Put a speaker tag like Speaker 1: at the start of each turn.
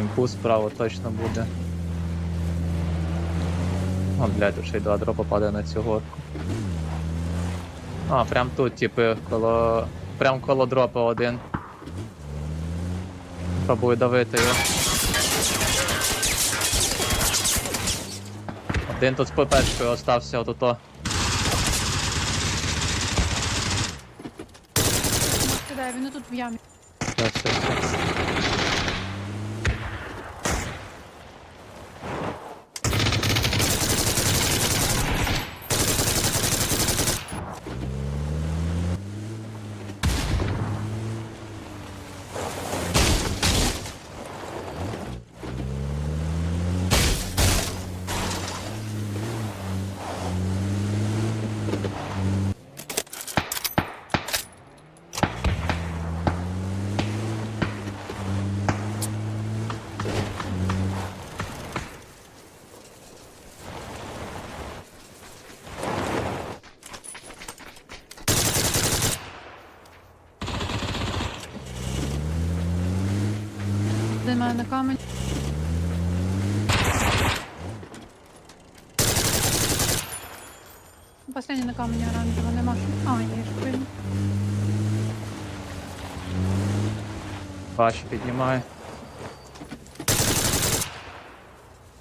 Speaker 1: Кімпу справа точно буде. О, блядь, тут й два дропа падає на цю горку. А, прям тут, типи, коло. Прям коло дропа один. Пробую давити його. Один тут з ППшкою остався отуто.
Speaker 2: Кидає, він тут в ямі.
Speaker 1: Все, все, все.
Speaker 2: Один мене. Последній на камені оранжево, нема. А, ж видно.
Speaker 1: Бачу, піднімаю.